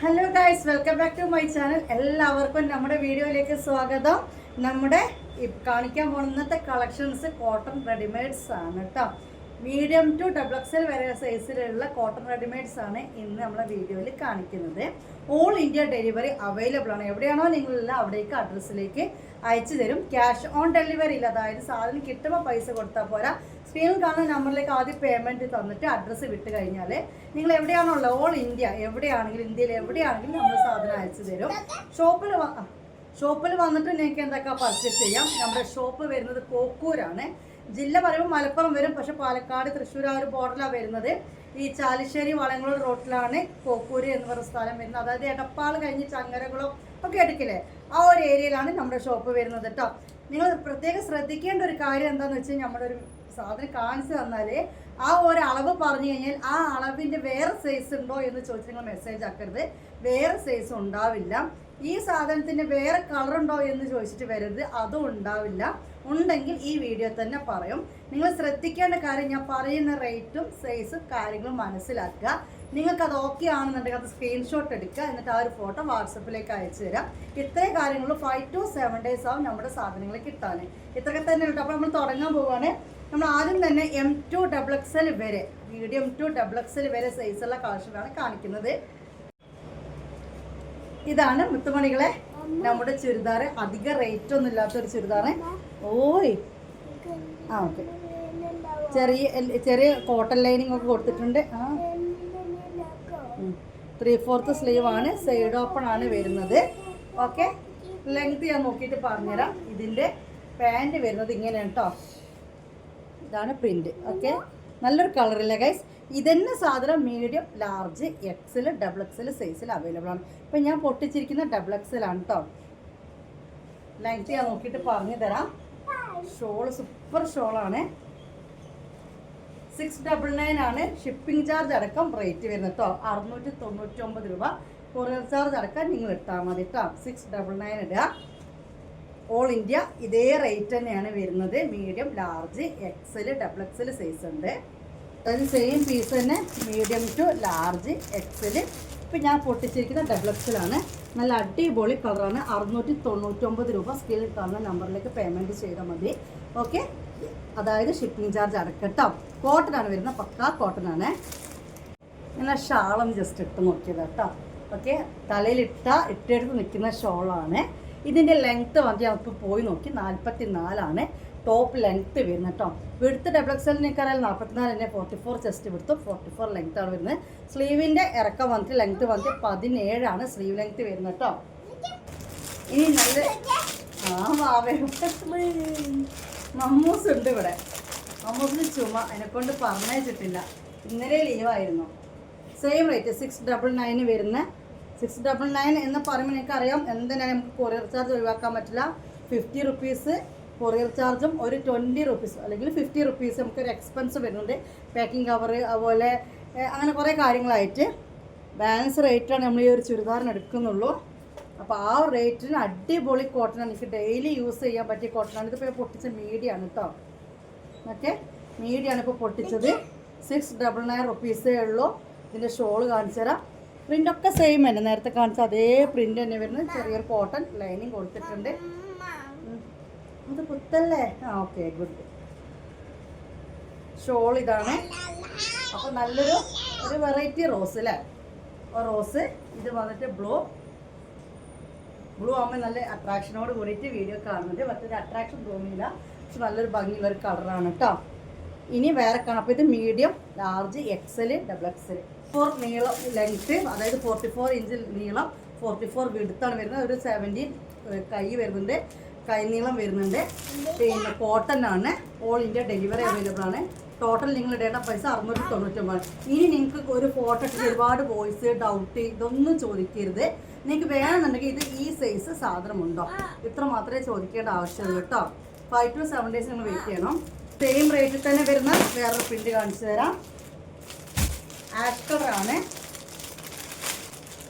Hello guys welcome back to my channel എല്ലാവർക്കും നമ്മുടെ വീഡിയോയിലേക്ക് സ്വാഗതം. നമ്മുടെ കാണിക്കാൻ പോകുന്ന ഇന്നത്തെ കളക്ഷൻസ് കോട്ടൺ റെഡിമെയ്ഡ്സ് ആണ് കേട്ടോ മീഡിയം ടു ഡബിൾ എക്സൽ വരെ സൈസിലുള്ള കോട്ടൺ റെഡിമെയ്ഡ്സ് ആണ് ഇന്ന് നമ്മളെ വീഡിയോയിൽ കാണിക്കുന്നത്. ഓൾ ഇന്ത്യ ഡെലിവറി അവൈലബിൾ ആണ്. എവിടെയാണോ നിങ്ങളുള്ള അവിടേക്ക് അഡ്രസ്സിലേക്ക് അയച്ചു തരും. ക്യാഷ് ഓൺ ഡെലിവറി ഇല്ല. അതായത് സാധനം കിട്ടുമ്പോൾ പൈസ കൊടുത്താൽ പോരാ. സ്ക്രീനിൽ കാണുന്ന നമ്പറിലേക്ക് ആദ്യം പേയ്മെന്റ് തന്നിട്ട് അഡ്രസ്സ് വിട്ട് കഴിഞ്ഞാൽ നിങ്ങൾ എവിടെയാണുള്ളത്? ഓൾ ഇന്ത്യ എവിടെയാണെങ്കിലും ഇന്ത്യയിൽ എവിടെയാണെങ്കിലും നമ്മൾ സാധനം അയച്ചു തരും. ഷോപ്പിൽ ഷോപ്പിൽ വന്നിട്ട് നിങ്ങൾക്ക് എന്തൊക്കെ പർച്ചേസ് ചെയ്യാം? നമ്മുടെ ഷോപ്പ് വരുന്നത് കോക്കൂരാണ്. ജില്ല പറയുമ്പോൾ മലപ്പുറം വരും. പക്ഷെ പാലക്കാട് തൃശ്ശൂർ ആ ഒരു ബോർഡറിലാണ് വരുന്നത്. ഈ ചാലിശ്ശേരി വളങ്ങളൂർ റോട്ടിലാണ് കോക്കൂര് എന്ന് പറയുന്ന സ്ഥലം വരുന്നത്. അതായത് എടപ്പാൾ കഴിഞ്ഞ് ചങ്ങരകുളം ഒക്കെ എടുക്കില്ലേ? ആ ഒരു ഏരിയയിലാണ് നമ്മുടെ ഷോപ്പ് വരുന്നത് കേട്ടോ നിങ്ങൾ പ്രത്യേകം ശ്രദ്ധിക്കേണ്ട ഒരു കാര്യം എന്താണെന്ന് വെച്ചാൽ നമ്മുടെ ഒരു സാധനം കാണിച്ചു തന്നാൽ ആ ഒരു അളവ് പറഞ്ഞു കഴിഞ്ഞാൽ ആ അളവിന്റെ വേറെ സൈസ് ഉണ്ടോ എന്ന് ചോദിച്ച് നിങ്ങൾ മെസ്സേജ് ആക്കരുത്. വേറെ സൈസ് ഉണ്ടാവില്ല. ഈ സാധനത്തിന് വേറെ കളർ ഉണ്ടോ എന്ന് ചോദിച്ചിട്ട് വരരുത്. അതും ഉണ്ടാവില്ല. ഉണ്ടെങ്കിൽ ഈ വീഡിയോ തന്നെ പറയും. നിങ്ങൾ ശ്രദ്ധിക്കേണ്ട കാര്യം ഞാൻ പറയുന്ന റേറ്റും സൈസും കാര്യങ്ങളും മനസ്സിലാക്കുക. നിങ്ങൾക്ക് അത് ഓക്കെ ആണെന്നുണ്ടെങ്കിൽ അത് സ്ക്രീൻഷോട്ട് എടുക്കുക. എന്നിട്ട് ആ ഒരു ഫോട്ടോ വാട്സപ്പിലേക്ക് അയച്ചു തരാം. ഇത്രയും കാര്യങ്ങൾ ഫൈവ് ടു സെവൻ ഡേയ്സ് ആവും നമ്മുടെ സാധനങ്ങൾ കിട്ടാൻ. ഇത്രയൊക്കെ തന്നെ ഉണ്ട് അപ്പോൾ നമ്മൾ തുടങ്ങാൻ പോവുകയാണ് നമ്മൾ ആദ്യം തന്നെ M to double X L വരെ medium to double X L വരെ സൈസുള്ള കളക്ഷനാണ് കാണിക്കുന്നത്. ഇതാണ് മുത്തുമണികളെ നമ്മുടെ ചുരിദാർ. അധിക റേറ്റ് ഒന്നും ഇല്ലാത്തൊരു ചുരിദാർ ഓയ്. ആ ഓക്കെ. ചെറിയ ചെറിയ കോട്ടൺ ലൈനിങ് ഒക്കെ കൊടുത്തിട്ടുണ്ട്. ആ. ത്രീ ഫോർത്ത് സ്ലീവ് ആണ്. സൈഡ് ഓപ്പൺ ആണ് വരുന്നത്. ഓക്കെ. ലെങ്ത് ഞാൻ നോക്കിയിട്ട് പറഞ്ഞുതരാം. ഇതിന്റെ പാന്റ് വരുന്നത് ഇങ്ങനെയാണ് കേട്ടോ ഇതാണ് പ്രിന്റ് ഓക്കെ നല്ലൊരു കളറില്ലേ ഗൈസ് ഇതന്നെ സാധനം medium large XL double XL സൈസിൽ അവൈലബിൾ ആണ്. ഇപ്പം ഞാൻ പൊട്ടിച്ചിരിക്കുന്ന ഡബിൾ എക്സൽ ആണ് കേട്ടോ ലൈറ്റ് ഞാൻ നോക്കിയിട്ട് പറഞ്ഞു തരാം. ഷോൾ സൂപ്പർ ഷോളാണ് സിക്സ് ഡബിൾ നയൻ ആണ്. ഷിപ്പിംഗ് ചാർജ് അടക്കം റേറ്റ് വരുന്നത് കേട്ടോ അറുന്നൂറ്റി തൊണ്ണൂറ്റി ഒമ്പത് രൂപ. കൊറിയർ ചാർജ് അടക്കം നിങ്ങൾ എടുത്താൽ മതി കേട്ടോ സിക്സ് ഡബിൾ നയൻ ഇടുക. ഓൾ ഇന്ത്യ ഇതേ റേറ്റ് തന്നെയാണ് വരുന്നത്. Medium large XL double XL size ഉണ്ട്. അത് സെയിം പീസ് തന്നെ മീഡിയം ടു ലാർജ് എക്സൽ ഇപ്പം ഞാൻ പൊട്ടിച്ചിരിക്കുന്ന ഡബിൾ എക്സലാണ് നല്ല അടിപൊളി കളറാണ് അറുന്നൂറ്റി തൊണ്ണൂറ്റൊമ്പത് രൂപ സ്ക്രീനിൽ കാണുന്ന നമ്പറിലേക്ക് പേയ്മെന്റ് ചെയ്താൽ മതി. ഓക്കെ അതായത് ഷിപ്പിംഗ് ചാർജ് അടക്കട്ടോ കോട്ടൺ ആണ് വരുന്നത്. പക്കാ ആണ്. ഇങ്ങനെ ഷാളം ജസ്റ്റ് ഇട്ട് നോക്കിയത് കേട്ടോ. ഓക്കെ തലയിലിട്ട ഇട്ടെടുത്ത് നിൽക്കുന്ന ഷോളാണ് ഇതിന്റെ ലെങ്ത്ത് മതി ഇപ്പോൾ പോയി നോക്കി. നാൽപ്പത്തി നാലാണ് ടോപ്പ് ലെങ്ത്ത് വരുന്നത് കേട്ടോ വിടുത്ത് ഡബിൾ എക്സലിനേക്കാളും നാൽപ്പത്തിനാല് തന്നെ ഫോർട്ടി ഫോർ ചെസ്റ്റ് വിടുത്തു. ഫോർട്ടി ഫോർ ആണ് വരുന്നത്. സ്ലീവിന്റെ ഇറക്കം വന്നിട്ട് ലെങ്ത്ത് വന്നിട്ട് പതിനേഴാണ് സ്ലീവ് ലെങ്ത്ത് വരുന്നത് കേട്ടോ ഇനി നല്ല ആ വാവേ മമ്മൂസ് ഉണ്ട് ഇവിടെ. മമ്മൂസിന് ചുമ. എന്നെക്കൊണ്ട് പറഞ്ഞയച്ചിട്ടില്ല. ഇന്നലെ ലീവായിരുന്നു same rate six double nine വരുന്ന സിക്സ് ഡബിൾ നയൻ എന്ന് പറയുമ്പോൾ എനിക്കറിയാം എന്തിനാണ് നമുക്ക് കൊറിയർ ചാർജ് ഒഴിവാക്കാൻ പറ്റില്ല. ഫിഫ്റ്റി റുപ്പീസ് കൊറിയർ ചാർജും ഒരു ട്വന്റി റുപ്പീസ് അല്ലെങ്കിൽ ഫിഫ്റ്റി റുപ്പീസ് നമുക്കൊരു എക്സ്പെൻസ് വരുന്നുണ്ട്. പാക്കിംഗ് കവർ അതുപോലെ അങ്ങനെ കുറേ കാര്യങ്ങളായിട്ട്. ബാലൻസ് റേറ്റാണ് നമ്മൾ ഈ ഒരു ചുരിദാറിന് എടുക്കുന്നുള്ളൂ. അപ്പോൾ ആ റേറ്റിന് അടിപൊളി കോട്ടൺ എനിക്ക് ഡെയിലി യൂസ് ചെയ്യാൻ പറ്റിയ കോട്ടനാണ് ഇതിപ്പോൾ പൊട്ടിച്ച മീഡിയാണ് കേട്ടോ ഓക്കെ? മീഡിയാണ് ഇപ്പോൾ പൊട്ടിച്ചത്. സിക്സ് ഡബിൾ നയൻ റുപ്പീസേ ഉള്ളൂ. ഇതിന്റെ ഷോൾ കാണിച്ചു തരാം പ്രിന്റൊക്കെ സെയിം തന്നെ. നേരത്തെ കാണിച്ച അതേ പ്രിന്റ് തന്നെ വരുന്നത്. ചെറിയൊരു കോട്ടൺ ലൈനിങ് കൊടുത്തിട്ടുണ്ട്. അത് കുത്തല്ലേ? ആ ഓക്കെ ഗുഡ് ഷോൾ ഇതാണ്. അപ്പോൾ നല്ലൊരു ഒരു വെറൈറ്റി റോസ് അല്ലേ റോസ് ഇത് വന്നിട്ട് ബ്ലൂ ബ്ലൂ ആകുമ്പോൾ നല്ല അട്രാക്ഷനോട് കൂടിയിട്ട് വീഡിയോ കാണുന്നുണ്ട്. മറ്റൊരു അട്രാക്ഷൻ തോന്നിയില്ല. പക്ഷെ നല്ലൊരു ഭംഗിയുള്ള ഒരു കളറാണ് കേട്ടോ ഇനി വേറെ കാണാം. അപ്പോൾ ഇത് medium large XL double XL four നീളം ലെങ്ത്ത് അതായത് ഫോർട്ടി ഫോർ ഇഞ്ച് നീളം ഫോർട്ടി ഫോർ വിടുത്താണ് വരുന്നത്. ഒരു സെവന്റീൻ കൈ വരുന്നുണ്ട്. കൈ നീളം വരുന്നുണ്ട്. പിന്നെ കോട്ടൺ ആണ്. ഓൾ ഇന്ത്യ ഡെലിവറി അവൈലബിൾ ആണ്. ടോട്ടൽ നിങ്ങൾ ഇടേണ്ട പൈസ അറുന്നൂറ്റി തൊണ്ണൂറ്റൊമ്പത്. ഇനി നിങ്ങൾക്ക് ഒരു ഫോട്ടോ ഇട്ട് ഒരുപാട് വോയിസ് ഡൗട്ട് ഇതൊന്നും ചോദിക്കരുത്. നിങ്ങൾക്ക് വേണമെന്നുണ്ടെങ്കിൽ ഇത് ഈ സൈസ് സാധനമുണ്ടോ? ഇത്ര മാത്രമേ ചോദിക്കേണ്ട ആവശ്യമുള്ളൂ കേട്ടോ. ഫൈവ് ടു സെവൻ ഡേയ്സ് നിങ്ങൾ വെയിറ്റ് ചെയ്യണം. സെയിം റേറ്റിൽ തന്നെ വരുന്ന വേറൊരു പ്രിന്റ് കാണിച്ചു തരാം. ആഷ് കളറാണ്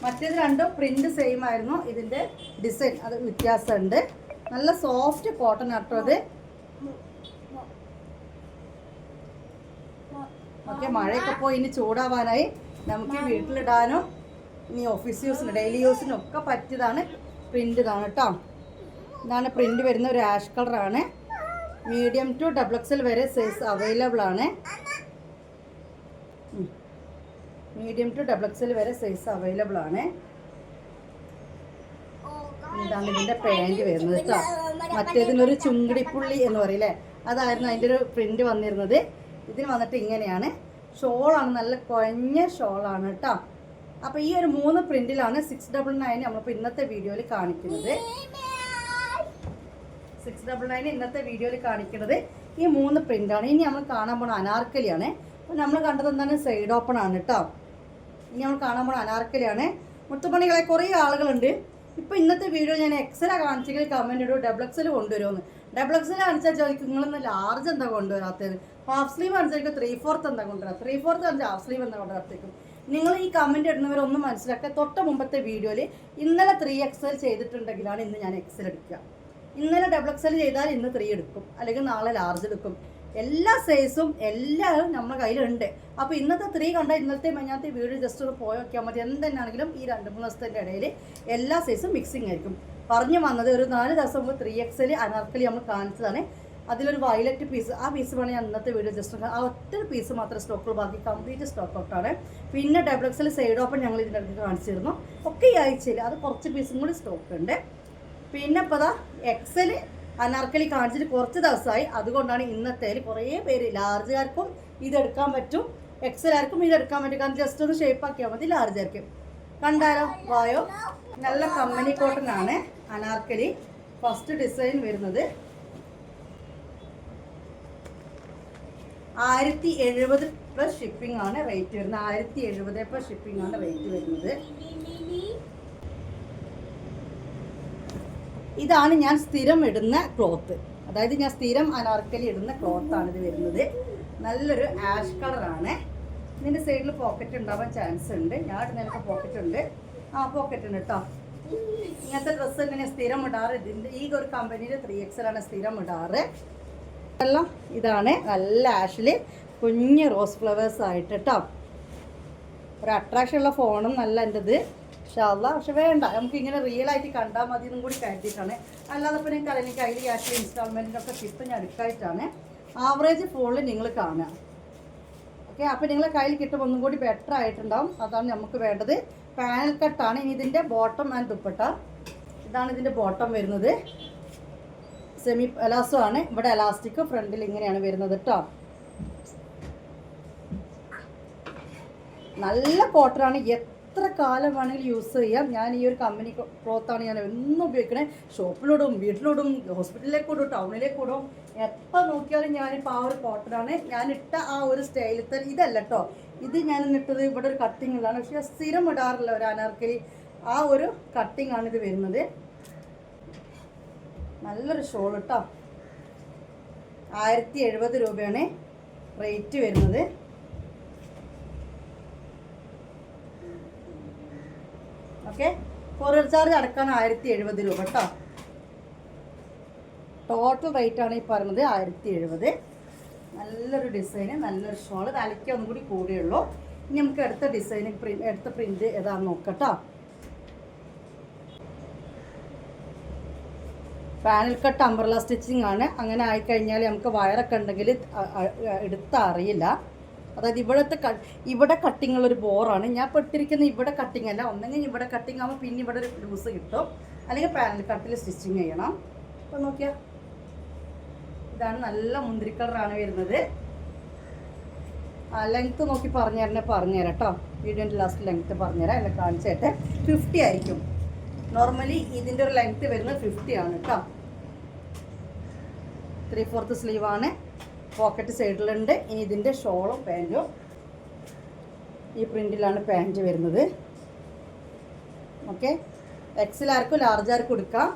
മറ്റേത് രണ്ടും പ്രിന്റ് സെയിം ആയിരുന്നു. ഇതിന്റെ ഡിസൈൻ അത് വ്യത്യാസമുണ്ട്. നല്ല സോഫ്റ്റ് കോട്ടൺ ആട്ടോ അത്. ഓക്കെ മഴയൊക്കെ പോയി ഇനി ചൂടാവാനായി. നമുക്ക് വീട്ടിലിടാനും ഇനി ഓഫീസ് യൂസിന് ഡെയിലി യൂസിനും ഒക്കെ പറ്റിയതാണ് പ്രിന്റ് ഇതാണ് കേട്ടോ. ഇതാണ് പ്രിന്റ് വരുന്ന ഒരു ആഷ് കളറാണ് മീഡിയം ടു ഡബിൾ എക്സൽ വരെ സൈസ് അവൈലബിൾ ആണ്. മീഡിയം ടു ഡബിൾ എക്സൽ വരെ സൈസ് അവൈലബിൾ ആണ്. ഇതാണ് ഇതിന്റെ പാന്റ് വരുന്നത് കേട്ടോ മറ്റേതിനൊരു ചുങ്കിടിപ്പുള്ളി എന്ന് പറയില്ലേ അതായിരുന്നു അതിന്റെ ഒരു പ്രിന്റ് വന്നിരുന്നത്. ഇതിന് വന്നിട്ട് ഇങ്ങനെയാണ്. ഷോളാണ് നല്ല കുഴഞ്ഞ ഷോളാണ് കേട്ടോ അപ്പോൾ ഈ ഒരു മൂന്ന് പ്രിന്റിലാണ് സിക്സ് ഡബിൾ നയൻ നമ്മളിപ്പോൾ ഇന്നത്തെ വീഡിയോയിൽ കാണിക്കുന്നത്. സിക്സ് ഡബിൾ നയൻ ഇന്നത്തെ വീഡിയോയിൽ കാണിക്കുന്നത് ഈ മൂന്ന് പ്രിന്റാണ് ഇനി നമ്മൾ കാണാൻ പോണ അനാർക്കലിയാണ്. നമ്മൾ കണ്ടത് എന്താണ്? സൈഡ് ഓപ്പൺ ആണ് കേട്ടോ ഇനി നമ്മൾ കാണാൻ പോണ അനാർക്കലിയാണ്. മുത്തുപണികളെ കുറേ ആളുകളുണ്ട്. ഇപ്പോൾ ഇന്നത്തെ വീഡിയോ ഞാൻ എക്സലാണ് കാണിച്ചെങ്കിൽ കമന്റ് ഇടൂ ഡബിൾ എക്സൽ കൊണ്ടുവരുമെന്ന് ഡബിൾ എക്സൽ കാണിച്ചാൽ ചോദിക്കും നിങ്ങളൊന്ന് ലാർജ് എന്താ കൊണ്ടുവരാത്തത്? ഹാഫ് സ്ലീവ് കാണിച്ചാൽ ത്രീ ഫോർത്ത് എന്താ കൊണ്ടുവരാം ത്രീ ഫോർത്ത് കാണിച്ചാൽ ഹാഫ് സ്ലീവ് എന്താ കൊണ്ടുവരാത്തേക്കും നിങ്ങൾ ഈ കമന്റ് ഇടുന്നവരൊന്നും മനസ്സിലാക്കുക. തൊട്ട് മുമ്പത്തെ വീഡിയോയിൽ ഇന്നലെ ത്രീ എക്സൽ ചെയ്തിട്ടുണ്ടെങ്കിലാണ് ഇന്ന് ഞാൻ എക്സൽ എടുക്കുക. ഇന്നലെ ഡബിൾ എക്സൽ ചെയ്താൽ ഇന്ന് ത്രീ എടുക്കും. അല്ലെങ്കിൽ നാളെ ലാർജ് എടുക്കും. എല്ലാ സൈസും എല്ലാവരും നമ്മുടെ കയ്യിലുണ്ട്. അപ്പോൾ ഇന്നത്തെ ത്രീ കണ്ട ഇന്നത്തെ മഞ്ഞാത്തെ വീഡിയോ ജസ്റ്റ് ഒന്ന് പോയി നോക്കിയാൽ മതി. എന്തെന്നാണെങ്കിലും ഈ രണ്ട് മൂന്ന് ദിവസത്തിന്റെ ഇടയിൽ എല്ലാ സൈസും മിക്സിംഗ് ആയിരിക്കും. പറഞ്ഞു വന്നത് ഒരു നാല് ദിവസം മുമ്പ് ത്രീ എക്സൽ അനർക്കലി നമ്മൾ കാണിച്ചതാണ്. അതിലൊരു വയലറ്റ് പീസ് ആ പീസ് വേണം ഞാൻ ഇന്നത്തെ വീഡിയോ ജസ്റ്റ് ആ ഒറ്റ പീസ് മാത്രമേ സ്റ്റോക്കുള്ളൂ ബാക്കി കംപ്ലീറ്റ് സ്റ്റോക്ക് ഔട്ടാണ് പിന്നെ ഡബിൾ എക്സൽ സൈഡ് ഓപ്പൺ ഞങ്ങൾ ഇതിന്റെ അടുത്ത് കാണിച്ചിരുന്നു. ഒക്കെ ഈ ആഴ്ചയിൽ അത് കുറച്ച് പീസും കൂടി സ്റ്റോക്ക് ഉണ്ട്. പിന്നെ ഇപ്പോൾ ദാ എക്സൽ അനാർക്കലി കാണിച്ചിട്ട് കുറച്ച് ദിവസമായി. അതുകൊണ്ടാണ് ഇന്നത്തെ കുറേ പേര് ലാർജുകാർക്കും ഇതെടുക്കാൻ പറ്റും. എക്സലാർക്കും ഇതെടുക്കാൻ പറ്റും. കാരണം ജസ്റ്റ് ഒന്ന് ഷേപ്പ് ആക്കിയാൽ മതി ലാർജുകാർക്ക്. കണ്ടാലോ? വായോ? നല്ല കമ്പനി കോട്ടൺ ആണ് അനാർക്കലി ഫസ്റ്റ് ഡിസൈൻ വരുന്നത് ആയിരത്തി എഴുപത് പ്ലസ് ഷിപ്പിംഗ് ആണ് റേറ്റ് വരുന്നത്. ആയിരത്തി എഴുപത് പ്ലസ് ഷിപ്പിംഗ് ആണ് റേറ്റ് വരുന്നത്. ഇതാണ് ഞാൻ സ്ഥിരം ഇടുന്ന ക്ലോത്ത്. അതായത് ഞാൻ സ്ഥിരം അനാർക്കലി ഇടുന്ന ക്ലോത്താണ് ഇത് വരുന്നത്. നല്ലൊരു ആഷ് കളറാണ്. ഇതിന്റെ സൈഡിൽ പോക്കറ്റ് ഉണ്ടാവാൻ ചാൻസ് ഉണ്ട്. ഞാൻ ഇടുന്നതിനൊക്കെ പോക്കറ്റ് ഉണ്ട്. ആ പോക്കറ്റ് ഉണ്ട് കേട്ടോ ഇങ്ങനത്തെ ഡ്രസ്സ് ഇങ്ങനെ സ്ഥിരം ഇടാറ്. ഇതിന്റെ ഈ ഒരു കമ്പനിയുടെ ത്രീ എക്സലാണ് സ്ഥിരം ഇടാറ്. എല്ലാം ഇതാണ്. നല്ല ആഷിൽ കുഞ്ഞ് റോസ് ഫ്ലവേഴ്സ് ആയിട്ട് കേട്ടോ ഒരു അട്രാക്ഷൻ ഉള്ള ഫോണും നല്ല എന്റെത് പക്ഷെ അല്ല പക്ഷെ വേണ്ട നമുക്ക് ഇങ്ങനെ റിയൽ ആയിട്ട് കണ്ടാൽ മതി എന്നും കൂടി കരുതിയിട്ടാണ്. അല്ലാതെ പിന്നെ എനിക്ക് എനിക്ക് ക്യാഷ് ക്യാഷിൽ ഇൻസ്റ്റാൾമെന്റിനൊക്കെ ടിപ്പ് ഞാൻ എടുക്കായിട്ടാണ്. ആവറേജ് ഫോണിൽ നിങ്ങൾ കാണുക. ഓക്കെ അപ്പോൾ നിങ്ങളെ കയ്യിൽ കിട്ടുമ്പോൾ ഒന്നും കൂടി ബെറ്റർ ആയിട്ടുണ്ടാവും. അതാണ് നമുക്ക് വേണ്ടത്. പാനൽ കട്ടാണ് ഇനി ഇതിന്റെ ബോട്ടം ആൻഡ് ദുപ്പട്ട ഇതാണ് ഇതിന്റെ ബോട്ടം വരുന്നത്. സെമി എലാസോ ആണ്. ഇവിടെ എലാസ്റ്റിക് ഫ്രണ്ടിൽ ഇങ്ങനെയാണ് വരുന്നത് കേട്ടോ നല്ല കോട്ടറാണ് എത്ര കാലം വേണമെങ്കിലും യൂസ് ചെയ്യാം. ഞാൻ ഈ ഒരു കമ്പനി ക്ലോത്താണ് ഞാൻ എന്നും ഉപയോഗിക്കണേ. ഷോപ്പിലോടും വീട്ടിലോടും ഹോസ്പിറ്റലിലേക്ക് വിടും എപ്പോൾ നോക്കിയാലും ഞാനിപ്പോൾ ആ ഒരു കോട്ടനാണ് ഞാൻ ഇട്ട ആ ഒരു സ്റ്റൈലത്തെ ഇതല്ല കേട്ടോ ഇത് ഞാൻ ഇട്ടത് ഇവിടെ ഒരു കട്ടിങ്ങുള്ളതാണ് പക്ഷേ സ്ഥിരം ഇടാറില്ല ഒരു അനർക്കലി. ആ ഒരു കട്ടിങ് ആണ് ഇത് വരുന്നത്. നല്ലൊരു ഷോൾ കേട്ടോ ആയിരത്തി എഴുപത് രൂപയാണ് റേറ്റ് വരുന്നത്. ഓക്കെ? കൊറിയർ ചാർജ് അടക്കാൻ ആയിരത്തി എഴുപത് രൂപ കേട്ടോ ടോട്ടൽ റേറ്റ് ആണ് ഈ പറയുന്നത് ആയിരത്തി എഴുപത് നല്ലൊരു ഡിസൈന് നല്ലൊരു ഷോൾ തലയ്ക്ക് ഒന്നും കൂടി കൂടിയുള്ളൂ ഇനി നമുക്ക് അടുത്ത ഡിസൈൻ പ്രിന്റ് അടുത്ത പ്രിന്റ് ഏതാന്ന് നോക്കട്ടോ പാനൽ കട്ട് അംബ്രല സ്റ്റിച്ചിങ് ആണ്. അങ്ങനെ ആയിക്കഴിഞ്ഞാൽ നമുക്ക് വയറൊക്കെ ഉണ്ടെങ്കിൽ എടുത്താൽ അറിയില്ല. അതായത് ഇവിടുത്തെ ഇവിടെ കട്ടിങ് ഉള്ളൊരു ബോറാണ് ഞാൻ പെട്ടിരിക്കുന്ന ഇവിടെ കട്ടിങ് അല്ല. ഒന്നെങ്കിൽ ഇവിടെ കട്ടിങ് ആകുമ്പോൾ പിന്നെ ഇവിടെ ഒരു ലൂസ് കിട്ടും. അല്ലെങ്കിൽ പാനൽ കട്ടിൽ സ്റ്റിച്ചിങ് ചെയ്യണം. അപ്പം നോക്കിയാൽ ഇതാണ് നല്ല മുന്തിരി കളറാണ് വരുന്നത്. ലെങ്ത്ത് നോക്കി പറഞ്ഞു തരണേ പറഞ്ഞുതരാം കേട്ടോ വീഡിയോന്റെ ലാസ്റ്റ് ലെങ്ത്ത് പറഞ്ഞുതരാം എന്നെ കാണിച്ചു തരട്ടെ. ഫിഫ്റ്റി ആയിരിക്കും. നോർമലി ഇതിന്റെ ഒരു ലെങ്ത്ത് വരുന്നത് ഫിഫ്റ്റി ആണ് കേട്ടോ ത്രീ ഫോർത്ത് സ്ലീവാണ് പോക്കറ്റ് സൈഡിലുണ്ട്. ഇനി ഇതിന്റെ ഷോളും പാന്റും ഈ പ്രിന്റിലാണ് പാന്റ് വരുന്നത്. ഓക്കെ. എക്സൽ ആർക്കും ലാർജ് ആർക്കും എടുക്കാം.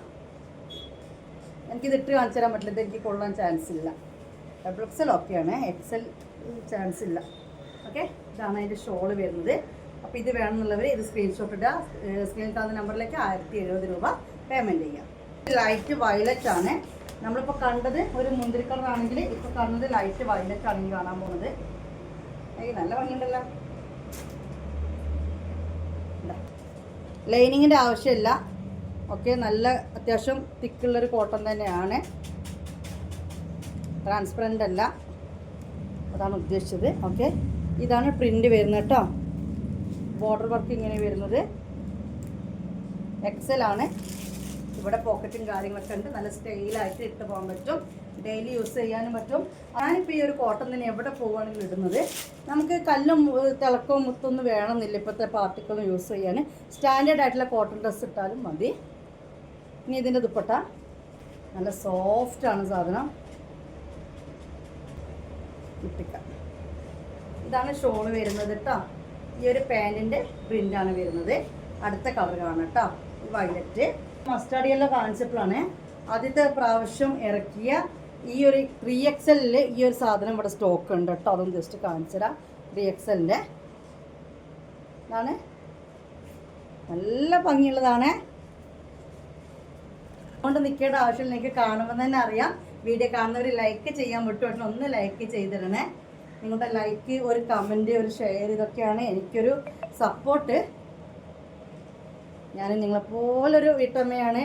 എനിക്കിത് ഇട്ട് കാണിച്ചു തരാൻ പറ്റില്ല. എനിക്ക് കൊള്ളാൻ ചാൻസ് ഇല്ല. ഡബിൾ എക്സൽ ആണ്. എക്സൽ ചാൻസ് ഇല്ല. ഓക്കെ. ഇതാണ് അതിന്റെ ഷോൾ വരുന്നത്. അപ്പോൾ ഇത് വേണമെന്നുള്ളവർ ഇത് സ്ക്രീൻഷോട്ട് ഇടുക. സ്ക്രീൻ കാണുന്ന നമ്പറിലേക്ക് ആയിരത്തി എഴുപത് രൂപ പേയ്മെന്റ് ചെയ്യാം. ലൈറ്റ് വയലറ്റ് ആണ്. നമ്മളിപ്പോൾ കണ്ടത് ഒരു മുന്തിരി കളർ ആണെങ്കിൽ ഇപ്പോൾ കാണുന്നത് ലൈറ്റ് വയലറ്റ് ആണ് കാണാൻ പോകുന്നത്. ഏയ് നല്ല ഭംഗിയുണ്ടല്ലോ. ലൈനിങ്ങിന്റെ ആവശ്യമില്ല. ഓക്കെ നല്ല അത്യാവശ്യം തിക്കുള്ളൊരു കോട്ടൺ തന്നെയാണ്. ട്രാൻസ്പെറന്റ് അല്ല. അതാണ് ഉദ്ദേശിച്ചത്. ഓക്കെ ഇതാണ് പ്രിന്റ് വരുന്നത് കേട്ടോ. ബോർഡർ വർക്ക് ഇങ്ങനെ വരുന്നത്. എക്സൽ ആണ്. ഇവിടെ പോക്കറ്റും കാര്യങ്ങളൊക്കെ ഉണ്ട്. നല്ല സ്റ്റൈലായിട്ട് ഇട്ട് പോകാൻ പറ്റും. ഡെയിലി യൂസ് ചെയ്യാനും പറ്റും. ഞാനിപ്പോൾ ഈ ഒരു കോട്ടൺ തന്നെ എവിടെ പോവുകയാണെങ്കിലും ഇടുന്നത്. നമുക്ക് കല്ലും തിളക്കവും മുത്തൊന്നും വേണമെന്നില്ല ഇപ്പോഴത്തെ പാർട്ടിക്കൊന്നും യൂസ് ചെയ്യാൻ. സ്റ്റാൻഡേർഡ് ആയിട്ടുള്ള കോട്ടൺ ഡ്രസ്സ് ഇട്ടാലും മതി. ഇനി ഇതിന്റെ ദുപ്പട്ട. നല്ല സോഫ്റ്റ് ആണ് സാധനം. ഇതാണ് ഷോൾ വരുന്നത് കേട്ടോ ഈ ഒരു പാന്റിന്റെ പ്രിന്റാണ് വരുന്നത്. അടുത്ത കളർ കാണാം കേട്ടോ വയലറ്റ്. മസ്റ്റാർഡ് യെല്ലോ കാണിച്ചപ്പോഴാണ് ആദ്യത്തെ പ്രാവശ്യം ഇറക്കിയ ഈ ഒരു ത്രീ എക്സ് ഈ ഒരു സാധനം ഇവിടെ സ്റ്റോക്ക് ഉണ്ട് കേട്ടോ. അതൊന്ന് ജസ്റ്റ് കാണിച്ചുതരാം ത്രീ. എക്സ് എല്ലിന്റെ ഇതാണ്. നല്ല ഭംഗിയുള്ളതാണ്. കൊണ്ട് നിൽക്കേണ്ട ആവശ്യമില്ല. നിങ്ങൾക്ക് കാണുമ്പോൾ തന്നെ അറിയാം. വീഡിയോ കാണുന്നവർ ലൈക്ക് ചെയ്യാൻ പറ്റും ഒന്ന് ലൈക്ക് ചെയ്തിടണേ. നിങ്ങളുടെ ലൈക്ക് ഒരു കമന്റ് ഒരു ഷെയർ ഇതൊക്കെയാണ് എനിക്കൊരു സപ്പോർട്ട് ഞാൻ നിങ്ങളെപ്പോലൊരു വീട്ടമ്മയാണ്.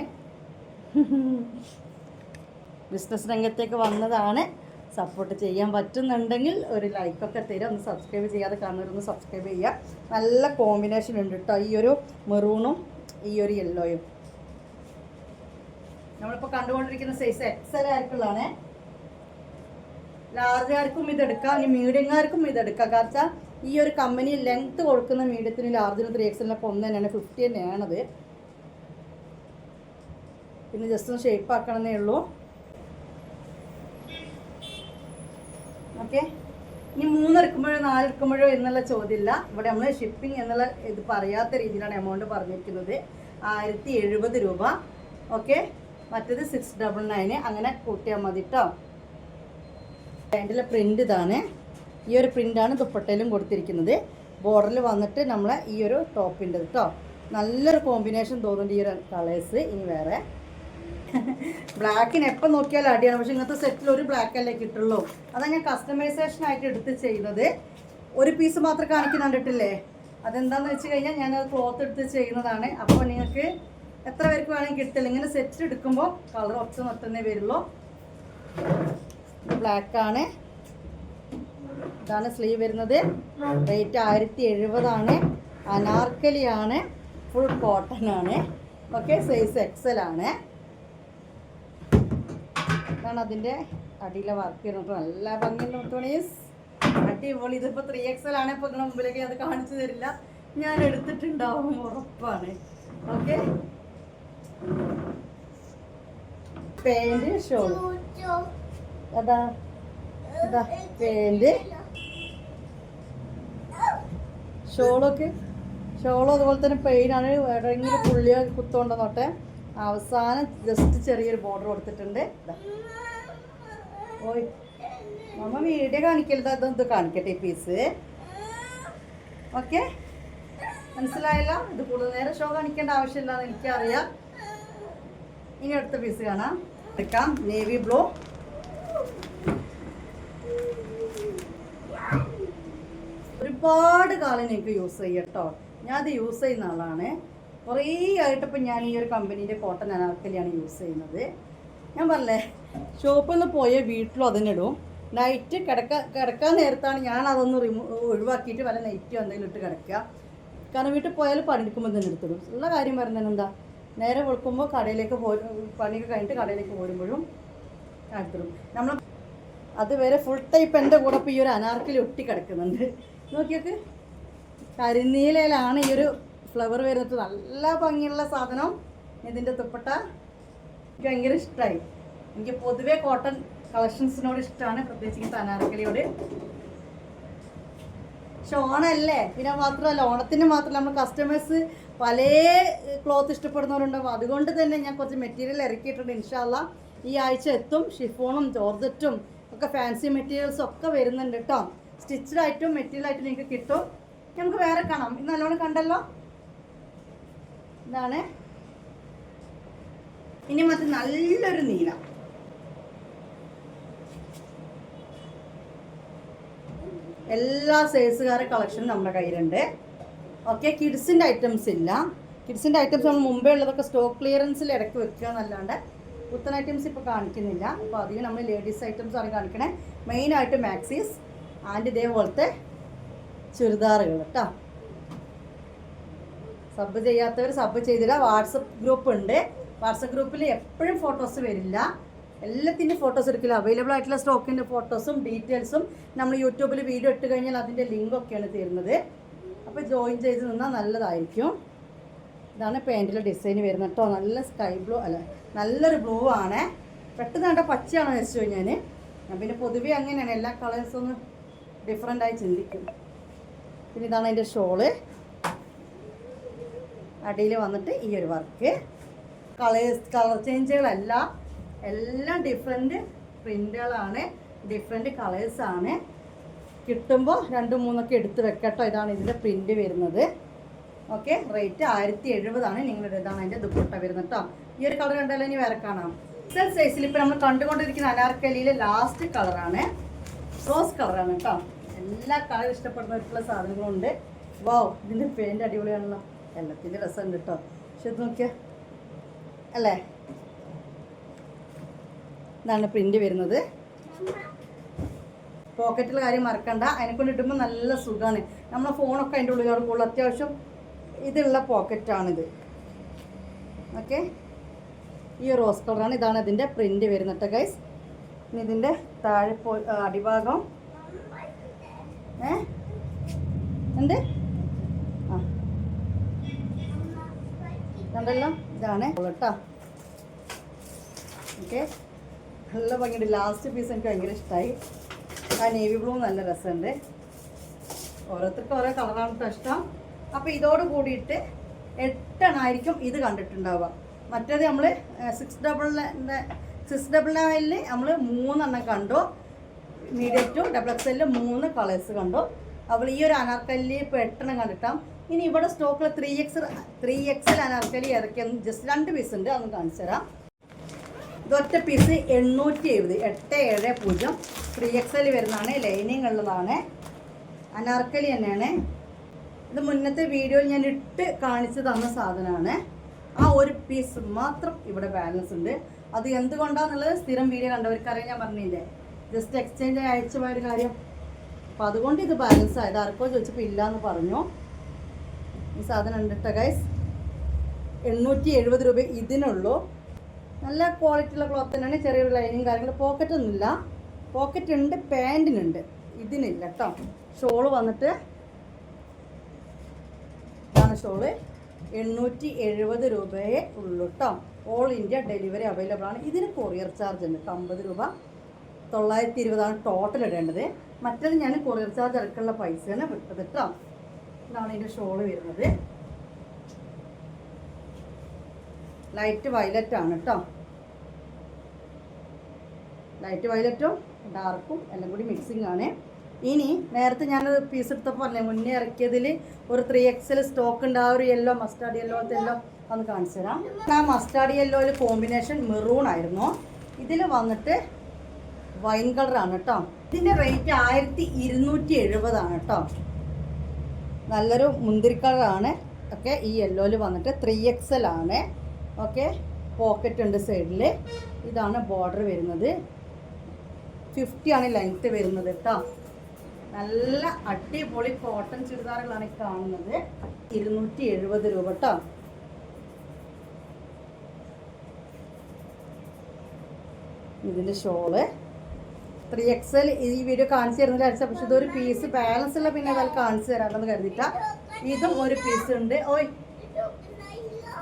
ബിസിനസ് രംഗത്തേക്ക് വന്നതാണ്. സപ്പോർട്ട് ചെയ്യാൻ പറ്റുന്നുണ്ടെങ്കിൽ ഒരു ലൈക്കൊക്കെ തരും. ഒന്ന് സബ്സ്ക്രൈബ് ചെയ്യാതെ കാണുന്നവരൊന്ന് സബ്സ്ക്രൈബ് ചെയ്യുക. നല്ല കോമ്പിനേഷൻ ഉണ്ട് കേട്ടോ ഈ ഒരു മെറൂണും ഈ ഒരു യെല്ലോയും. നമ്മളിപ്പോൾ കണ്ടുകൊണ്ടിരിക്കുന്ന സൈസ് എക്സൽ ആർക്കുള്ളതാണ്. ലാർജുകാർക്കും ഇതെടുക്കാം ഇനി മീഡിയംകാർക്കും ഇതെടുക്കാം കാരണം ഈ ഒരു കമ്പനി ലെങ്ത് കൊടുക്കുന്ന മീഡിയത്തിന് ലാർജിന് ത്രീ എക്സലിനൊക്കെ ഒന്ന് തന്നെയാണ് ഫിഫ്റ്റി തന്നെയാണത്. പിന്നെ ജസ്റ്റ് ഒന്ന് ഷേപ്പ് ആക്കണമെന്നേ ഉള്ളൂ. ഓക്കെ ഇനി നാല് നാലെടുക്കുമ്പോഴോ എന്നുള്ള ചോദ്യമില്ല. ഇവിടെ നമ്മൾ ഷിപ്പിംഗ് എന്നുള്ള ഇത് പറയാത്ത രീതിയിലാണ് എമൗണ്ട് പറഞ്ഞിരിക്കുന്നത്. ആയിരത്തി എഴുപത് രൂപ. ഓക്കെ മറ്റേത് സിക്സ് ഡബിൾ നയന് അങ്ങനെ കൂട്ടിയാൽ മതി കേട്ടോ പ്രിന്റ് ഇതാണ്. ഈ ഒരു പ്രിന്റാണ് ദുപ്പട്ടയിലും കൊടുത്തിരിക്കുന്നത്. ബോർഡറിൽ വന്നിട്ട് നമ്മളെ ഈ ഒരു ടോപ്പിന്റെ കേട്ടോ. നല്ലൊരു കോമ്പിനേഷൻ തോന്നുന്നുണ്ട് ഈ ഒരു കളേഴ്സ് ഇനി വേറെ. ബ്ലാക്കിന് എപ്പോൾ നോക്കിയാലും അടിയാണ്. പക്ഷെ ഇങ്ങനത്തെ സെറ്റിൽ ഒരു ബ്ലാക്ക് അല്ലേ കിട്ടുള്ളൂ. അതാണ് ഞാൻ കസ്റ്റമൈസേഷൻ ആയിട്ട് എടുത്ത് ചെയ്യുന്നത്. ഒരു പീസ് മാത്രം കാണിക്കുന്ന കണ്ടിട്ടില്ലേ അതെന്താണെന്ന് വെച്ച് കഴിഞ്ഞാൽ ഞാൻ അത് ക്ലോത്ത് എടുത്ത് ചെയ്യുന്നതാണ്. അപ്പോൾ നിങ്ങൾക്ക് എത്ര പേർക്ക് വേണമെങ്കിൽ കിട്ടില്ല. ഇങ്ങനെ സെറ്റ് എടുക്കുമ്പോൾ കളർ ഓപ്ഷൻ മൊത്തമേ വരുള്ളൂ. ബ്ലാക്കാണ് ഇതാണ് സ്ലീവ് വരുന്നത്. റേറ്റ് ആയിരത്തി എഴുപതാണ്. അനാർക്കലിയാണ്. ഫുൾ കോട്ടൺ ആണ്. ഓക്കെ സൈസ് എക്സൽ ആണ്. ഇതാണ് അതിന്റെ അടിയിലെ വർക്ക് ചെയ്യുന്നത് നല്ല ഭംഗിയുണ്ട് മുത്തോണീസ് അടിപൊളി. ഇതിപ്പോൾ ത്രീ എക്സൽ ആണ്. ഇപ്പോൾ നിങ്ങളുടെ മുമ്പിലേക്ക് അത് കാണിച്ചു തരില്ല. ഞാൻ എടുത്തിട്ടുണ്ടാവും ഉറപ്പാണ്. Okay pant show? അതാ. അതാ പാന്റ് ഷോളൊക്കെ. ഷോളും അതുപോലെ തന്നെ പെയിനാണ് എവിടെയെങ്കിലും പുള്ളിയോ കുത്തോണ്ടെന്നോട്ടെ അവസാനം ജസ്റ്റ് ചെറിയൊരു ബോർഡർ കൊടുത്തിട്ടുണ്ട്. ഓയ്. നമ്മ വീഡിയോ കാണിക്കരുത്. അതൊന്ന് കാണിക്കട്ടെ ഈ പീസ് ഓക്കെ മനസ്സിലായല്ലോ? ഇത് കൂടുതൽ നേരം ഷോ കാണിക്കേണ്ട ആവശ്യമില്ലെന്ന് എനിക്കറിയാം. ഇനി അടുത്ത പീസ് കാണാം. എടുക്കാം. നേവി ബ്ലൂ ഒരുപാട് കാലം എനിക്ക് യൂസ് ചെയ്യാം കേട്ടോ. ഞാൻ അത് യൂസ് ചെയ്യുന്ന ആളാണ്. കുറേ ആയിട്ട് ആയിട്ടിപ്പോൾ ഞാൻ ഈ ഒരു കമ്പനീന്റെ കോട്ടൺ അനാർക്കലിയാണ് യൂസ് ചെയ്യുന്നത്. ഞാൻ പറഞ്ഞേ ഷോപ്പിൽ നിന്ന് പോയ വീട്ടിലും അതിനിടും നൈറ്റ് കിടക്ക കിടക്കാൻ നേരത്താണ് ഞാൻ അതൊന്ന് റിമൂവ് ഒഴിവാക്കിയിട്ട് വല്ല നൈറ്റ് എന്തെങ്കിലും ഇട്ട് കിടക്കുക. കാരണം വീട്ടിൽ പോയാൽ പണിയെടുക്കുമ്പോൾ തന്നെ എടുത്തിടും ഉള്ള കാര്യം പറയുന്നത് എന്താ നേരെ വെളുക്കുമ്പോൾ കടയിലേക്ക് പോ പണിയൊക്കെ കഴിഞ്ഞിട്ട് കടയിലേക്ക് പോരുമ്പോഴും എടുത്തിടും നമ്മൾ അതുവരെ ഫുൾ ടൈപ്പ് എന്റെ കൂടെ ഇപ്പോൾ ഈ ഒരു അനാർക്കിൽ ഒട്ടി കിടക്കുന്നുണ്ട്. നോക്കിയൊക്കെ. കരിനീലയിലാണ് ഈ ഒരു ഫ്ലവർ വരുന്നത്. നല്ല ഭംഗിയുള്ള സാധനം. ഇതിന്റെ തുപ്പട്ട എനിക്ക് ഭയങ്കര ഇഷ്ടമായി എനിക്ക് പൊതുവെ കോട്ടൺ കളക്ഷൻസിനോട് ഇഷ്ടമാണ് പ്രത്യേകിച്ച് തനാർക്കലിയോട് പക്ഷെ ഓണമല്ലേ? പിന്നെ മാത്രമല്ല ഓണത്തിന് മാത്രമല്ല നമ്മൾ കസ്റ്റമേഴ്സ് പല ക്ലോത്ത് ഇഷ്ടപ്പെടുന്നവരുണ്ടാവും. അതുകൊണ്ട് തന്നെ ഞാൻ കുറച്ച് മെറ്റീരിയൽ ഇറക്കിയിട്ടുണ്ട് ഇൻഷാല്ല ഈ ആഴ്ച എത്തും ഷിഫോണും ജോർജറ്റും ഒക്കെ ഫാൻസി മെറ്റീരിയൽസും ഒക്കെ വരുന്നുണ്ട് കേട്ടോ സ്റ്റിച്ചഡ് ആയിട്ടും മെറ്റീരിയൽ ആയിട്ടും നിങ്ങൾക്ക് കിട്ടും നമുക്ക് വേറെ കാണാം. ഇത് നല്ലോണം കണ്ടല്ലോ? ഇതാണ്. ഇനി മറ്റു നല്ലൊരു നീല. എല്ലാ സൈസുകാരെ കളക്ഷനും നമ്മുടെ കയ്യിലുണ്ട്. ഓക്കെ കിഡ്സിന്റെ ഐറ്റംസ് ഇല്ല. കിഡ്സിന്റെ ഐറ്റംസ് നമ്മൾ മുമ്പേ ഉള്ളതൊക്കെ സ്റ്റോക്ക് ക്ലിയറൻസിൽ ഇടയ്ക്ക് വെക്കുക എന്നല്ലാണ്ട് പുത്തൻ ഐറ്റംസ് ഇപ്പോൾ കാണിക്കുന്നില്ല. അപ്പോൾ അധികം നമ്മൾ ലേഡീസ് ഐറ്റംസ് ആണ് കാണിക്കണേ. മെയിനായിട്ട് മാക്സീസ് ആൻഡ് ഇതേപോലത്തെ ചുരിദാറുകൾ കേട്ടോ. സബ് ചെയ്യാത്തവർ സബ് ചെയ്തില്ല. വാട്സപ്പ് ഗ്രൂപ്പ് ഉണ്ട്. വാട്സപ്പ് ഗ്രൂപ്പിൽ എപ്പോഴും ഫോട്ടോസ് വരില്ല. എല്ലാത്തിന്റെ ഫോട്ടോസ് എടുക്കില്ല. അവൈലബിൾ ആയിട്ടുള്ള സ്റ്റോക്കിന്റെ ഫോട്ടോസും ഡീറ്റെയിൽസും നമ്മൾ യൂട്യൂബിൽ വീഡിയോ ഇട്ട് കഴിഞ്ഞാൽ അതിന്റെ ലിങ്കൊക്കെയാണ് തരുന്നത്. അപ്പോൾ ജോയിൻ ചെയ്ത് നിന്നാൽ നല്ലതായിരിക്കും. ഇതാണ് പാന്റിലെ ഡിസൈൻ വരുന്നത് കേട്ടോ. നല്ല സ്കൈ ബ്ലൂ അല്ല നല്ലൊരു ബ്ലൂ ആണ്. പെട്ടെന്ന് കണ്ട പച്ചയാണോ വെച്ചു ഞാൻ പിന്നെ പൊതുവേ അങ്ങനെയാണ്. എല്ലാ കളേഴ്സും ഒന്ന് ഡിഫറെന്റ് ആയി ചിന്തിക്കും. പിന്നെ ഇതാണ് അതിന്റെ ഷോൾ. അടിയിൽ വന്നിട്ട് ഈ ഒരു വർക്ക് കളേഴ്സ് കളർ ചേഞ്ചുകളല്ല എല്ലാം ഡിഫറെന്റ് പ്രിന്റുകളാണ് ഡിഫറെന്റ് കളേഴ്സാണ് കിട്ടുമ്പോൾ രണ്ടും മൂന്നൊക്കെ എടുത്ത് വെക്കട്ടോ. ഇതാണ് ഇതിന്റെ പ്രിന്റ് വരുന്നത്. ഓക്കെ റേറ്റ് ആയിരത്തി എഴുപതാണ് നിങ്ങളുടെ ഇതാണ് അതിന്റെ ദുപ്പട്ട വരുന്നത് കേട്ടോ ഈ ഒരു കളർ കണ്ടാലും ഇനി വേറെ കാണാം. സെൽ സൈസിൽ ഇപ്പോൾ നമ്മൾ കണ്ടുകൊണ്ടിരിക്കുന്ന അനാർക്കലിയിലെ ലാസ്റ്റ് കളറാണ് റോസ് കളറാണ് കേട്ടോ എല്ലാ കളർ ഇഷ്ടപ്പെടുന്നവർക്കുള്ള സാധനങ്ങളുണ്ട്. വാവ് ഇതിന്റെ പെയിന്റ് അടിപൊളിയാണല്ലോ. എല്ലാത്തിന്റെ രസമുണ്ട് കേട്ടോ പക്ഷെ ഇത് നോക്കിയാൽ അല്ലേ? ഇതാണ് പ്രിന്റ് വരുന്നത്. പോക്കറ്റിലെ കാര്യം മറക്കണ്ട. അതിനെക്കൊണ്ട് ഇടുമ്പോൾ നല്ല സുഖമാണ് നമ്മളെ ഫോണൊക്കെ അതിന്റെ ഉള്ളിൽ കിടക്കുള്ളൂ അത്യാവശ്യം ഇതുള്ള പോക്കറ്റാണിത്. ഓക്കെ? ഈ റോസ് കളറാണ് ഇതാണ് ഇതിന്റെ പ്രിന്റ് വരുന്നത് ഗൈസ് ഇതിന്റെ താഴെ പോ അടിഭാഗം എന്ത്? ആ. കണ്ടല്ലോ? ഇതാണ്. കേട്ടോ? ഓക്കെ. നല്ല ഭംഗിയുണ്ട്. ലാസ്റ്റ് പീസ് എനിക്ക് ഭയങ്കര ഇഷ്ടമായി ആ നേവി ബ്ലൂ നല്ല രസമുണ്ട്. ഓരോരുത്തർക്കും ഓരോ കളറാണ് കേട്ടോ ഇഷ്ടം. അപ്പോൾ ഇതോട് കൂടിയിട്ട് എട്ടെണ്ണായിരിക്കും ഇത് കണ്ടിട്ടുണ്ടാവുക. മറ്റേത് നമ്മൾ സിക്സ് ഡബിൾ സിക്സ് ഡബിൾ നയനിൽ നമ്മൾ മൂന്നെണ്ണം കണ്ടു. മീഡിയം ടു ഡബിൾ എക്സ് എല്ലിൽ മൂന്ന് കളേഴ്സ് കണ്ടു. അവൾ ഈ ഒരു അനാർക്കലി ഇപ്പോൾ എട്ടെണ്ണം കണ്ടിട്ടാം. ഇനി ഇവിടെ സ്റ്റോക്കിൽ three X three XL anarkali ഇറക്കിയെന്ന് just രണ്ട് പീസ് ഉണ്ട് അതൊന്ന് കാണിച്ചു തരാം. ഇതൊറ്റ പീസ് എണ്ണൂറ്റി എഴുപത് എട്ട് ഏഴ് പൂജ്യം. ത്രീ എക്സ് എൽ വരുന്നതാണ് ലൈനിങ് ഉള്ളതാണ്. അനാർക്കലി തന്നെയാണ്. ഇത് മുന്നത്തെ വീഡിയോയിൽ ഞാൻ ഇട്ട് കാണിച്ചു തന്ന സാധനമാണ്. ആ ഒരു പീസ് മാത്രം ഇവിടെ ബാലൻസ് ഉണ്ട്. അത് എന്തുകൊണ്ടാന്നുള്ളത് സ്ഥിരം വീഡിയോ കണ്ടവർക്കറിയാൻ ഞാൻ പറഞ്ഞില്ലേ? ജസ്റ്റ് എക്സ്ചേഞ്ച് അയച്ചു പോയൊരു കാര്യം. അപ്പം അതുകൊണ്ട് ഇത് ബാലൻസ് ആയത് ആർക്കോ ചോദിച്ചപ്പോൾ ഇല്ല എന്ന് പറഞ്ഞു. ഈ സാധനം ഉണ്ട് കേട്ടോ ഗൈസ് എണ്ണൂറ്റി എഴുപത് രൂപ ഇതിനുള്ളൂ. നല്ല ക്വാളിറ്റിയുള്ള ക്ലോത്ത് തന്നെയാണ് ചെറിയൊരു ലൈനിങ് കാര്യങ്ങൾ പോക്കറ്റ് ഒന്നുമില്ല. പോക്കറ്റ് ഉണ്ട് പാന്റിനുണ്ട് ഇതിനില്ല കേട്ടോ ഷോൾ വന്നിട്ട് ഇതാണ് ഷോൾ എണ്ണൂറ്റി എഴുപത് രൂപയെ ഉള്ളൂ കേട്ടോ ഓൾ ഇന്ത്യ ഡെലിവറി അവൈലബിൾ ആണ്. ഇതിന് കൊറിയർ ചാർജ് ഉണ്ട് അമ്പത് രൂപ. തൊള്ളായിരത്തി ഇരുപതാണ് ടോട്ടൽ ഇടേണ്ടത്. മറ്റേത് ഞാൻ കൊറിയർ ചാർജ് അടക്കമുള്ള പൈസയാണ് വിട്ടത് കേട്ടോ ഇതാണ് ഇതിന്റെ ഷോൾ വരുന്നത്. ലൈറ്റ് വയലറ്റ് ആണ് കേട്ടോ ലൈറ്റ് വയലറ്റും ഡാർക്കും എല്ലാം കൂടി മിക്സിംഗ് ആണ്. ഇനി നേരത്തെ ഞാൻ പീസ് എടുത്തപ്പോൾ പറഞ്ഞേ മുന്നേ ഇറക്കിയതിൽ ഒരു ത്രീ എക്സൽ സ്റ്റോക്ക് ഉണ്ട്. ആ ഒരു യെല്ലോ മസ്റ്റാർഡ് യെല്ലോ എല്ലോ ഒന്ന് കാണിച്ചു തരാം ആ മസ്റ്റാർഡ് യെല്ലോയിൽ കോമ്പിനേഷൻ മെറൂൺ ആയിരുന്നു. ഇതിൽ വന്നിട്ട് വൈൻ കളറാണ് കേട്ടോ ഇതിന്റെ റേറ്റ് ആയിരത്തി ഇരുന്നൂറ്റി എഴുപതാണ് കേട്ടോ നല്ലൊരു മുന്തിരി കളറാണ്. ഓക്കെ ഈ യെല്ലോയിൽ വന്നിട്ട് ത്രീ എക്സൽ ആണ്. ഓക്കെ പോക്കറ്റ് ഉണ്ട് സൈഡിൽ ഇതാണ് ബോർഡർ വരുന്നത്. ഫിഫ്റ്റി ആണ് ലെങ്ത്ത് വരുന്നത് കേട്ടോ നല്ല അടിപൊളി കോട്ടൺ ചുരിദാറുകളാണ് കാണുന്നത്. ഇരുന്നൂറ്റി എഴുപത് രൂപ കേട്ടോ ഇതിന്റെ ഷോൾ ത്രീ എക്സൽ ഈ വീഡിയോ കാണിച്ചു തരുന്നില്ല അടിച്ച പക്ഷെ ഇതൊരു പീസ് ബാലൻസ് ഉള്ള പിന്നെ അതായത് കാണിച്ചു തരാമെന്ന് കരുതിട്ടാ ഇതും ഒരു പീസ് ഉണ്ട്. ഓയ്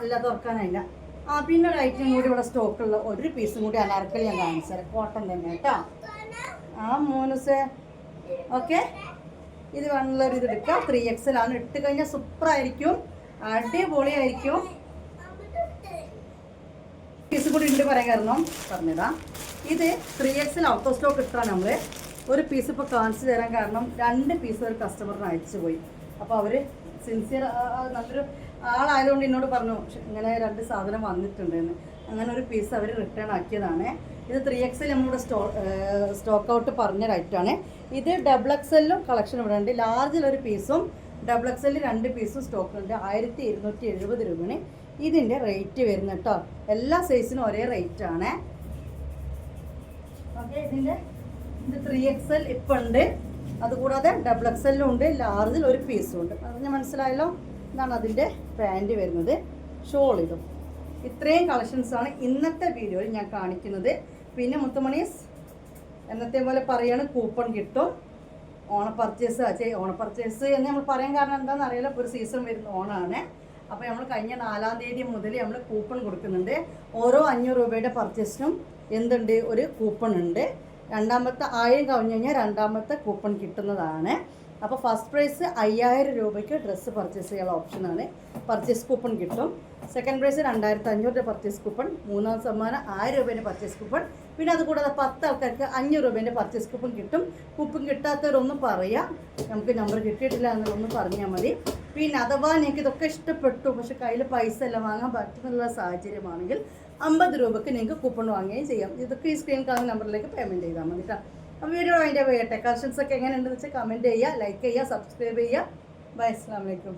ഇല്ല തുറക്കാനായില്ല. ആ പിന്നെ ഒരു ഐറ്റം കൂടി ഇവിടെ സ്റ്റോക്കുള്ള ഒരു പീസും കൂടി അനർക്കൽ ഞാൻ കാണിച്ചു തരാം. കോട്ടൺ തന്നെ കേട്ടോ. ആ മൂന്നുസേ ഓക്കെ ഇത് വേണമെന്നുള്ളൊരു ഇത് എടുക്കാം. ത്രീ എക്സൽ ആണ്. ഇട്ട് കഴിഞ്ഞാൽ സൂപ്പറായിരിക്കും. അടിപൊളിയായിരിക്കും. പീസ് കൂടി ഉണ്ട് പറയാൻ കാരണം. പറഞ്ഞതാ ഇത് ത്രീ എക്സിൽ ഔട്ട് ഓഫ് സ്റ്റോക്ക് ഇട്ടാണ് നമ്മൾ ഒരു പീസ് ഇപ്പോൾ കാണിച്ചു തരാൻ കാരണം രണ്ട് പീസ് ഒരു കസ്റ്റമറിന് അയച്ചു പോയി. അപ്പോൾ അവർ സിൻസിയർ നല്ലൊരു ആളായതുകൊണ്ട് എന്നോട് പറഞ്ഞു "പക്ഷെ ഇങ്ങനെ രണ്ട് സാധനം വന്നിട്ടുണ്ടെന്ന്. അങ്ങനെ ഒരു പീസ് അവർ റിട്ടേൺ ആക്കിയതാണ്. ഇത് ത്രീ എക്സിൽ നമ്മളിവിടെ സ്റ്റോ സ്റ്റോക്ക് ഔട്ട് പറഞ്ഞ റൈറ്റാണ് ഇത് ഡബിൾ എക്സെല്ലും കളക്ഷൻ ഇവിടെ ഉണ്ട്. ലാർജിലൊരു പീസും ഡബിൾ എക്സൽ രണ്ട് പീസും സ്റ്റോക്ക് ഉണ്ട്. ആയിരത്തി ഇരുന്നൂറ്റി എഴുപത് രൂപയാണ് ഇതിന്റെ റേറ്റ് വരുന്നത് കേട്ടോ എല്ലാ സൈസിനും ഒരേ റേറ്റ് ആണ്. ത്രീ എക്സ് എൽ ഇപ്പം ഉണ്ട്. അതുകൂടാതെ ഡബിൾ എക്സ് എല്ലും ഉണ്ട്. ലാർജിൽ ഒരു പീസും ഉണ്ട്. അത് ഞാൻ മനസ്സിലായല്ലോ? ഇതാണ് അതിന്റെ പാന്റ് വരുന്നത്. ഷോൾ ഇതും ഇത്രയും കളക്ഷൻസാണ് ഇന്നത്തെ വീഡിയോയിൽ ഞാൻ കാണിക്കുന്നത്. പിന്നെ മുത്തുമണീസ് എന്നത്തെ പോലെ പറയാണ് കൂപ്പൺ കിട്ടും. ഓണ പർച്ചേസ് ഓണ പർച്ചേസ് എന്ന് നമ്മൾ പറയാൻ കാരണം എന്താണെന്ന് അറിയില്ല. ഒരു സീസൺ വരുന്ന ഓണമാണ് അപ്പോൾ നമ്മൾ കഴിഞ്ഞ നാലാം തീയതി മുതൽ നമ്മൾ കൂപ്പൺ കൊടുക്കുന്നുണ്ട്. ഓരോ അഞ്ഞൂറ് രൂപയുടെ പർച്ചേസിനും എന്തുണ്ട്? ഒരു കൂപ്പൺ ഉണ്ട്. രണ്ടാമത്തെ ആയിരം കവിഞ്ഞു കഴിഞ്ഞാൽ രണ്ടാമത്തെ കൂപ്പൺ കിട്ടുന്നതാണ്. അപ്പോൾ ഫസ്റ്റ് പ്രൈസ് അയ്യായിരം രൂപയ്ക്ക് ഡ്രസ്സ് പർച്ചേസ് ചെയ്യാനുള്ള ഓപ്ഷനാണ് പർച്ചേസ് കൂപ്പൺ കിട്ടും. സെക്കൻഡ് പ്രൈസ് രണ്ടായിരത്തി അഞ്ഞൂറ് രൂപ പർച്ചേസ് കൂപ്പൺ മൂന്നാം സമ്മാനം ആയിരം രൂപേന്റെ പർച്ചേസ് കൂപ്പൺ പിന്നെ അതുകൂടാതെ പത്ത് ആൾക്കാർക്ക് അഞ്ഞൂറ് രൂപേന്റെ പർച്ചേസ് കൂപ്പൺ കിട്ടും. കൂപ്പൺ കിട്ടാത്തവരൊന്നും പറയാം. നമുക്ക് നമ്പർ കിട്ടിയിട്ടില്ല എന്നുള്ളതൊന്ന് പറഞ്ഞാൽ മതി. പിന്നെ അഥവാ നിങ്ങൾക്ക് ഇതൊക്കെ ഇഷ്ടപ്പെട്ടു പക്ഷെ കയ്യിൽ പൈസ എല്ലാം വാങ്ങാൻ പറ്റുന്നുള്ള സാഹചര്യമാണെങ്കിൽ അമ്പത് രൂപയ്ക്ക് നിങ്ങൾക്ക് കൂപ്പൺ വാങ്ങുകയും ചെയ്യാം. ഇതൊക്കെ ഈ സ്ക്രീൻ കാണുന്ന നമ്പറിലേക്ക് പേയ്മെന്റ് ചെയ്താൽ മതി കേട്ടോ അപ്പോൾ വീഡിയോ അതിന്റെ വേട്ടെ കളക്ഷൻസ് ഒക്കെ എങ്ങനെയുണ്ടെന്ന് വെച്ചാൽ കമന്റ് ചെയ്യുക ലൈക്ക് ചെയ്യുക സബ്സ്ക്രൈബ് ചെയ്യുക. ബൈ അസ്സാം വലൈക്കും